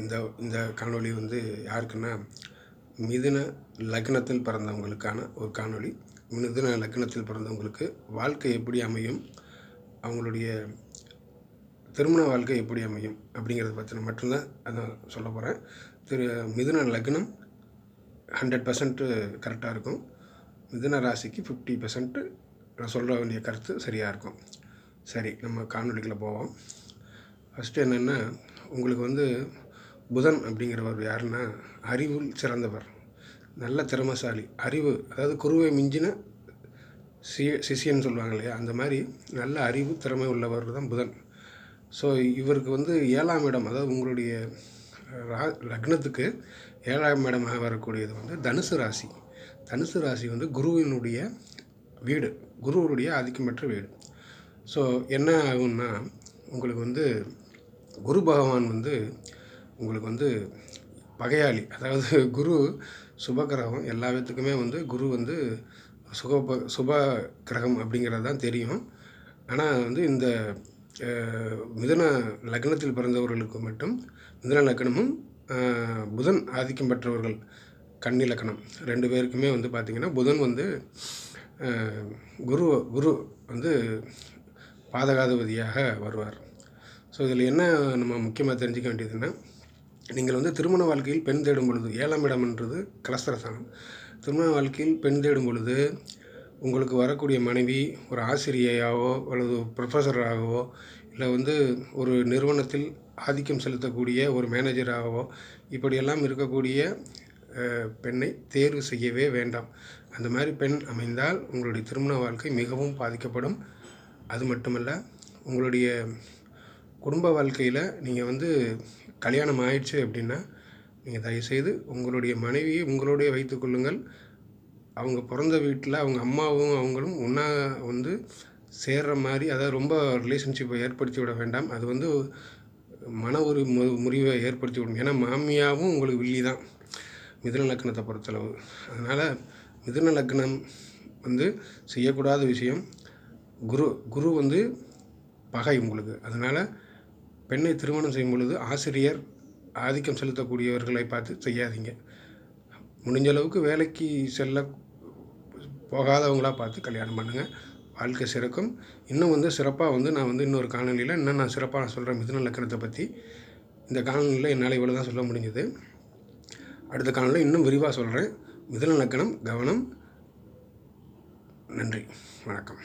இந்த இந்த காணொளி வந்து யாருக்குன்னா மிதுன லக்னத்தில் பிறந்தவங்களுக்கான ஒரு காணொளி. மிதுன லக்னத்தில் பிறந்தவங்களுக்கு வாழ்க்கை எப்படி அமையும்? அவங்களுடைய திருமண வாழ்க்கை எப்படி அமையும்? அப்படிங்கிறத பற்றின மட்டும்தான் அதான் சொல்ல போகிறேன் திரு மிதுன லக்னம் ஹண்ட்ரட் பர்சன்ட்டு கரெக்டாக இருக்கும். மிதுன ராசிக்கு ஃபிஃப்டி பர்சன்ட்டு நான் சொல்ல வேண்டிய கருத்து சரியாக இருக்கும். சரி நம்ம காணொலிக்குள்ளே போவோம். ஃபஸ்ட்டு என்னென்னா உங்களுக்கு வந்து புதன் அப்படிங்கிறவர் யாருன்னா அறிவில் சிறந்தவர். நல்ல திறமசாலி. அறிவு அதாவது குருவை மிஞ்சின சி சிஷியன்னு சொல்லுவாங்க இல்லையா? அந்த மாதிரி நல்ல அறிவு திறமை உள்ளவர் தான் புதன். ஸோ இவருக்கு வந்து ஏழாம் இடம் அதாவது உங்களுடைய ரா லக்னத்துக்கு ஏழாம் இடமாக வரக்கூடியது வந்து தனுசு ராசி. தனுசு ராசி வந்து குருவினுடைய வீடு குருவனுடைய ஆதிக்கமற்ற வீடு. ஸோ என்ன ஆகும்னா உங்களுக்கு வந்து குரு பகவான் வந்து உங்களுக்கு வந்து பகையாளி அதாவது குரு சுபகிரகம் எல்லா விதத்துக்குமே வந்து குரு வந்து சுக சுப கிரகம் அப்படிங்கிறது தான் தெரியும். ஆனால் வந்து இந்த மிதன லக்னத்தில் பிறந்தவர்களுக்கு மட்டும் மிதன லக்னமும் புதன் ஆதிக்கம் பெற்றவர்கள் கன்னி லக்னம் ரெண்டு பேருக்குமே வந்து பார்த்திங்கன்னா புதன் வந்து குரு குரு வந்து பாதகாதிபதியாக வருவார். ஸோ இதில் என்ன நம்ம முக்கியமாக தெரிஞ்சிக்க வேண்டியதுன்னா நீங்கள் வந்து திருமண வாழ்க்கையில் பெண் தேடும் பொழுது ஏழாம் இடம்ன்றது கலஸ்திரஸ்தானம் திருமண வாழ்க்கையில் பெண் தேடும் பொழுது உங்களுக்கு வரக்கூடிய மனைவி ஒரு ஆசிரியையாகவோ அல்லது ப்ரொஃபஸராகவோ இல்லை வந்து ஒரு நிறுவனத்தில் ஆதிக்கம் செலுத்தக்கூடிய ஒரு மேனேஜராகவோ இப்படியெல்லாம் இருக்கக்கூடிய பெண்ணை தேர்வு செய்யவே வேண்டாம். அந்த மாதிரி பெண் அமைந்தால் உங்களுடைய திருமண வாழ்க்கை மிகவும் பாதிக்கப்படும். அது மட்டுமல்ல உங்களுடைய குடும்ப வாழ்க்கையில் நீங்கள் வந்து கல்யாணம் ஆயிடுச்சு அப்படின்னா நீங்கள் தயவுசெய்து உங்களுடைய மனைவியை உங்களுடைய வைத்துக்கொள்ளுங்கள் அவங்க பிறந்த வீட்டில் அவங்க அம்மாவும் அவங்களும் ஒன்றா வந்து சேர்கிற மாதிரி அதாவது ரொம்ப ரிலேஷன்ஷிப்பை ஏற்படுத்தி விட வேண்டாம். அது வந்து மன ஒரு மு முறிவை ஏற்படுத்தி விடும். ஏன்னா மாமியாவும் உங்களுக்கு வில்லி தான். மிதுன லக்னத்தை பொறுத்தளவு. அதனால் மிதுன லக்னம் வந்து செய்யக்கூடாத விஷயம் குரு குரு வந்து பகை உங்களுக்கு. அதனால் பெண்ணை திருமணம் செய்யும் பொழுது ஆசிரியர் ஆதிக்கம் செலுத்தக்கூடியவர்களை பார்த்து செய்யாதீங்க. முடிஞ்ச அளவுக்கு வேலைக்கு செல்ல போகாதவங்களாக பார்த்து கல்யாணம் பண்ணுங்கள் வாழ்க்கை சிறக்கும். இன்னும் வந்து சிறப்பாக வந்து நான் வந்து இன்னொரு காணொலியில் இன்னும் நான் சிறப்பாக நான் சொல்கிறேன் மிதுன லக்கணத்தை பற்றி இந்த காணொலியில் என்னால் இவ்வளோ தான் சொல்ல முடிஞ்சது. அடுத்த காணொலியில் இன்னும் விரிவாக சொல்கிறேன் மிதுன லக்கணம் கவனம். நன்றி. வணக்கம்.